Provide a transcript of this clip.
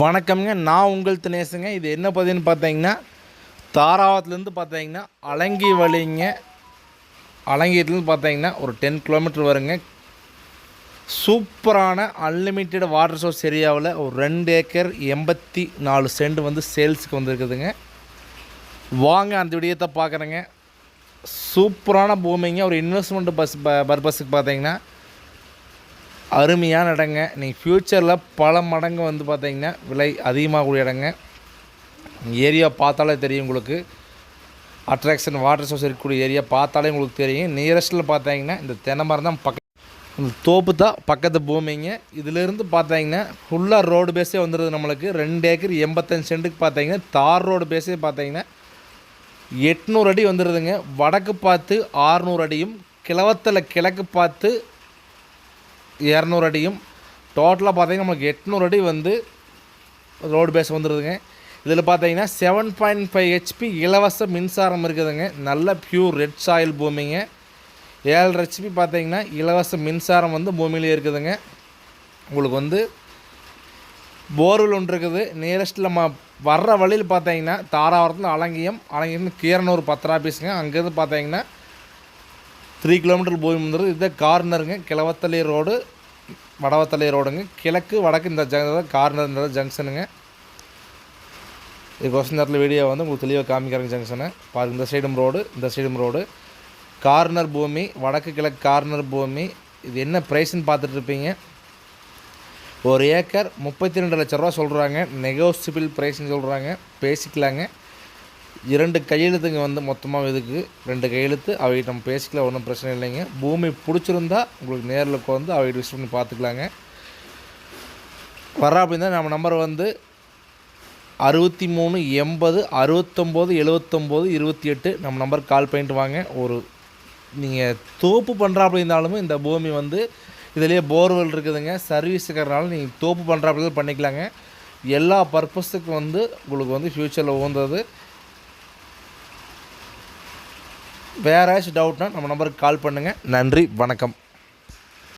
வணக்கம்ங்க. நான் உங்கள் தினேசுங்க. இது என்ன பதின்னு பார்த்தீங்கன்னா தாராவத்துலேருந்து பார்த்தீங்கன்னா அலங்கி வழிங்க. அலங்கிட்டுலேருந்து பார்த்தீங்கன்னா ஒரு டென் கிலோமீட்டர் வருங்க. சூப்பரான அன்லிமிட்டெட் வாட்டர் சோர்ஸ் ஏரியாவில் ஒரு ரெண்டு ஏக்கர் எண்பத்தி நாலு சென்ட் வந்து சேல்ஸுக்கு வந்திருக்குதுங்க. வாங்க அந்த விடயத்தை பார்க்குறேங்க. சூப்பரான பூமிங்க. ஒரு இன்வெஸ்ட்மெண்ட் பஸ் பர்பஸுக்கு பார்த்தீங்கன்னா அருமையான இடங்க. நீங்கள் ஃப்யூச்சரில் பல மடங்கு வந்து பார்த்தீங்கன்னா விலை அதிகமாகக்கூடிய இடங்க. ஏரியா பார்த்தாலே தெரியும் உங்களுக்கு. அட்ராக்ஷன் வாட்டர் சோர்ஸ் இருக்கக்கூடிய ஏரியா பார்த்தாலே உங்களுக்கு தெரியும். நியரஸ்ட்டில் பார்த்தீங்கன்னா இந்த தென்னை மரம் தான் பக்க இந்த தோப்பு தான் பக்கத்து பூமிங்க. இதிலிருந்து பார்த்தீங்கன்னா ஃபுல்லாக ரோடு பேஸே வந்துடுது நம்மளுக்கு. ரெண்டு ஏக்கர் எண்பத்தஞ்சு சென்ட்டுக்கு பார்த்தீங்கன்னா தார் ரோடு பேஸே பார்த்தீங்கன்னா எட்நூறு அடி வந்துடுதுங்க வடக்கு பார்த்து ஆறுநூறு அடியும் கிழவத்தில் கிழக்கு பார்த்து இரநூறு அடியும். டோட்டலாக பார்த்தீங்கன்னா நமக்கு எட்நூறு அடி வந்து ரோடு பேஸ் வந்துடுதுங்க இதில் பார்த்தீங்கன்னா செவன் பாயிண்ட் ஃபைவ் ஹெச்பி இலவச மின்சாரம் இருக்குதுங்க. நல்ல பியூர் ரெட் சாயில் பூமிங்க. ஏழரை ஹெச்பி பார்த்தீங்கன்னா இலவச மின்சாரம் வந்து பூமியிலே இருக்குதுங்க. உங்களுக்கு வந்து போர்வெல் ஒன்று இருக்குது. நியரஸ்ட்டில் நம்ம வர்ற வழியில் பார்த்தீங்கன்னா தாராவரத்தில் அலங்கியம் அலங்கியம் கீரனூர் பத்திரா ஆஃபீஸுங்க அங்கேருந்து பார்த்தீங்கன்னா த்ரீ கிலோமீட்டர் போய் வந்துடுது இது கார்னருங்க கிழவத்தலை ரோடு வடவத்தலை ரோடுங்க கிழக்கு வடக்கு இந்த ஜங் கார்னர் இந்த ஜங்ஷனுங்க இது கொஸ்டின் நேரத்தில் வீடியோ வந்து உங்களுக்கு தெளிவாக காமிக்கிறாங்க ஜங்ஷனு பாருங்க இந்த சைடும் ரோடு இந்த சைடும் ரோடு கார்னர் பூமி வடக்கு கிழக்கு கார்னர் பூமி. இது என்ன ப்ரைஸ்ன்னு பார்த்துட்டு இருப்பீங்க. ஒரு ஏக்கர் முப்பத்தி ரெண்டு லட்ச ரூபா சொல்கிறாங்க நெகோசிபிள் ப்ரைஸ்ன்னு சொல்கிறாங்க பேசிக்கலாங்க. இரண்டு கையெழுத்துங்க வந்து மொத்தமாக இதுக்கு ரெண்டு கையெழுத்து அவைகிட்ட நம்ம பேசிக்கலாம் ஒன்றும் பிரச்சனை இல்லைங்க. பூமி பிடிச்சிருந்தா உங்களுக்கு நேரில் வந்து அவைகிட்ட விஷயம் பண்ணி பார்த்துக்கலாங்க. வர அப்படின்னா நம்ம நம்பர் வந்து அறுபத்தி மூணு எண்பது அறுபத்தொம்போது எழுவத்தொம்போது இருபத்தி எட்டு நம்ம நம்பருக்கு கால் பண்ணிட்டு வாங்க. ஒரு நீங்கள் தோப்பு பண்ணுறா இருந்தாலும் இந்த பூமி வந்து இதுலேயே போர்வெல் இருக்குதுங்க. சர்வீஸ் இருக்கிறனால நீங்கள் தோப்பு பண்ணுறாப்புல பண்ணிக்கலாங்க. எல்லா பர்பஸுக்கும் வந்து உங்களுக்கு வந்து ஃப்யூச்சரில் உகந்தது. வேறு ஏதாச்சும் டவுட்னா நம்ம நம்பருக்கு கால் பண்ணுங்கள் நன்றி வணக்கம்.